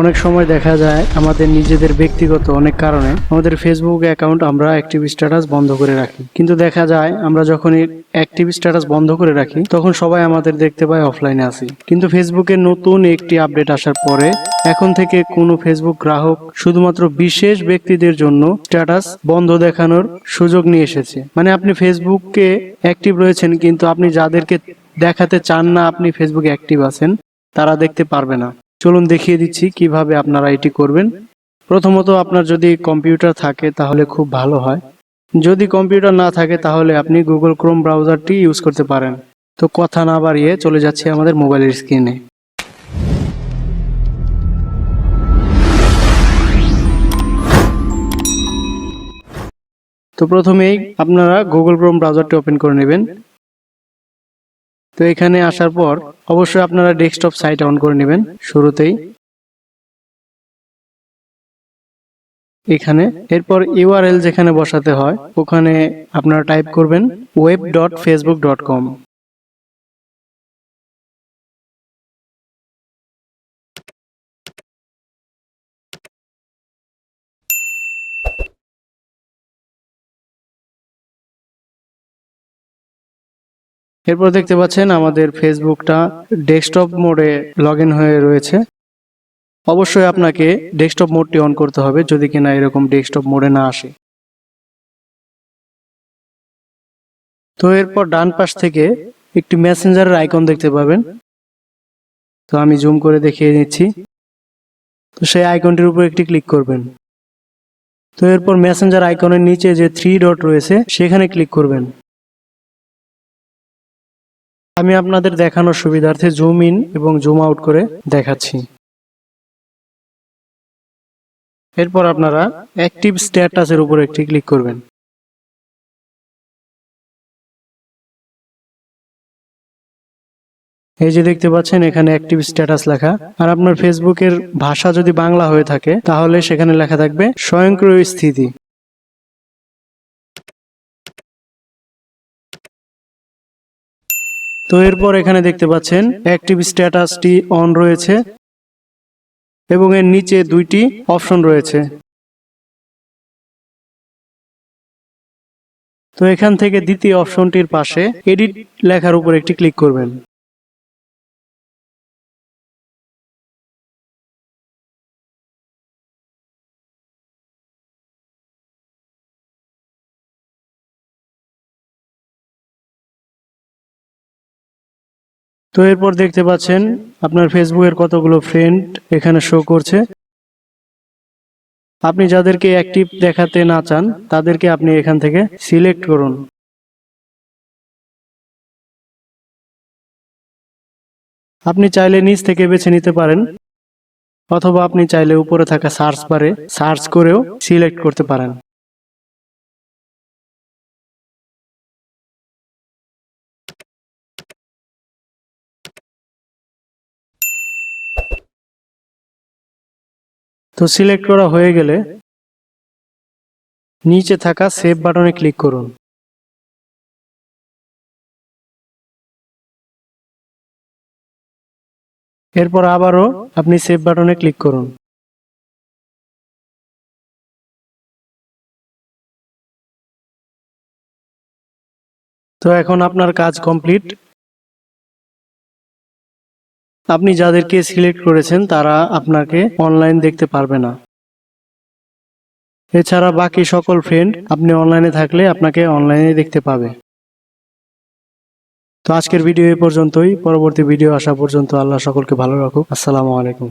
অনেক সময় দেখা যায় আমাদের নিজেদের ব্যক্তিগত অনেক কারণে আমাদের ফেসবুক অ্যাকাউন্ট আমরা অ্যাক্টিভ স্ট্যাটাস বন্ধ করে রাখি। কিন্তু দেখা যায় আমরা যখন অ্যাক্টিভ স্ট্যাটাস বন্ধ করে রাখি, তখন সবাই আমাদের দেখতে পায় অফলাইনে আসি কিন্তু ফেসবুকে নতুন একটি আপডেট আসার পরে এখন থেকে কোনো ফেসবুক গ্রাহক শুধুমাত্র বিশেষ ব্যক্তিদের জন্য স্ট্যাটাস বন্ধ দেখানোর সুযোগ নিয়ে এসেছে। মানে আপনি ফেসবুকে অ্যাক্টিভ রয়েছেন, কিন্তু আপনি যাদেরকে দেখাতে চান না, আপনি ফেসবুকে অ্যাক্টিভ আছেন, তারা দেখতে পারবে না। চলুন দেখিয়ে দিচ্ছি কীভাবে আপনারা এটি করবেন। প্রথমত আপনার যদি কম্পিউটার থাকে তাহলে খুব ভালো হয়। যদি কম্পিউটার না থাকে তাহলে আপনি গুগল ক্রোম ব্রাউজারটি ইউজ করতে পারেন। তো কথা না বাড়িয়ে চলে যাচ্ছে আমাদের মোবাইলের স্ক্রিনে। তো প্রথমেই আপনারা গুগল ক্রোম ব্রাউজারটি ওপেন করে নেবেন। তো এখানে আসার পর অবশ্যই আপনারা ডেস্কটপ সাইট অন করে নেবেন, শুরুতেই। এখানে এরপর ইউআরএল যেখানে বসাতে হয়, ওখানে আপনারা টাইপ করবেন web dot Facebook dot com এরপর দেখতে পাচ্ছেন আমাদের ফেসবুকটা ডেস্কটপ মোডে লগ হয়ে রয়েছে। অবশ্যই আপনাকে ডেস্কটপ মোডটি অন করতে হবে যদি কিনা এরকম ডেস্কটপ মোডে না আসে। তো এরপর ডান পাশ থেকে একটি মেসেঞ্জারের আইকন দেখতে পাবেন। তো আমি জুম করে দেখিয়ে নিচ্ছি। তো সেই আইকনটির উপর একটি ক্লিক করবেন। তো এরপর মেসেঞ্জার আইকনের নিচে যে থ্রি ডট রয়েছে, সেখানে ক্লিক করবেন। আমি আপনাদের দেখানোর সুবিধার্থে জুম ইন এবং জুম আউট করে দেখাচ্ছি। এরপর আপনারা অ্যাক্টিভ স্ট্যাটাসের উপর একটি ক্লিক করবেন। এই যে দেখতে পাচ্ছেন, এখানে অ্যাক্টিভ স্ট্যাটাস লেখা। আর আপনার ফেসবুকের ভাষা যদি বাংলা হয়ে থাকে, তাহলে সেখানে লেখা থাকবে, স্বয়ংক্রিয় স্থিতি। তো এরপর এখানে দেখতে পাচ্ছেন অ্যাক্টিভ স্ট্যাটাসটি অন রয়েছে এবং এর নিচে দুইটি অপশন রয়েছে। তো এখান থেকে দ্বিতীয় অপশনটির পাশে এডিট লেখার উপর একটি ক্লিক করবেন। তো এরপর দেখতে পাচ্ছেন আপনার ফেসবুকের কতগুলো ফ্রেন্ড এখানে শো করছে। আপনি যাদেরকে অ্যাক্টিভ দেখাতে না চান, তাদেরকে আপনি এখান থেকে সিলেক্ট করুন। আপনি চাইলে নিচ থেকে বেছে নিতে পারেন, অথবা আপনি চাইলে উপরে থাকা সার্চ বারে সার্চ করেও সিলেক্ট করতে পারেন। তো সিলেক্ট করা হয়ে গেলে নিচে থাকা সেভ বাটনে ক্লিক করুন। এরপর আবারও আপনি সেভ বাটনে ক্লিক করুন। তো এখন আপনার কাজ কমপ্লিট আপনি যাদেরকে সিলেক্ট করেছেন, তারা আপনাকে অনলাইন দেখতে পারবে না। এছাড়া বাকি সকল ফ্রেন্ড আপনি অনলাইনে থাকলে আপনাকে অনলাইনে দেখতে পাবে। তো আজকের ভিডিও এ পর্যন্তই। পরবর্তী ভিডিও আসা পর্যন্ত আল্লাহ সকলকে ভালো রাখুক। আসসালামু আলাইকুম।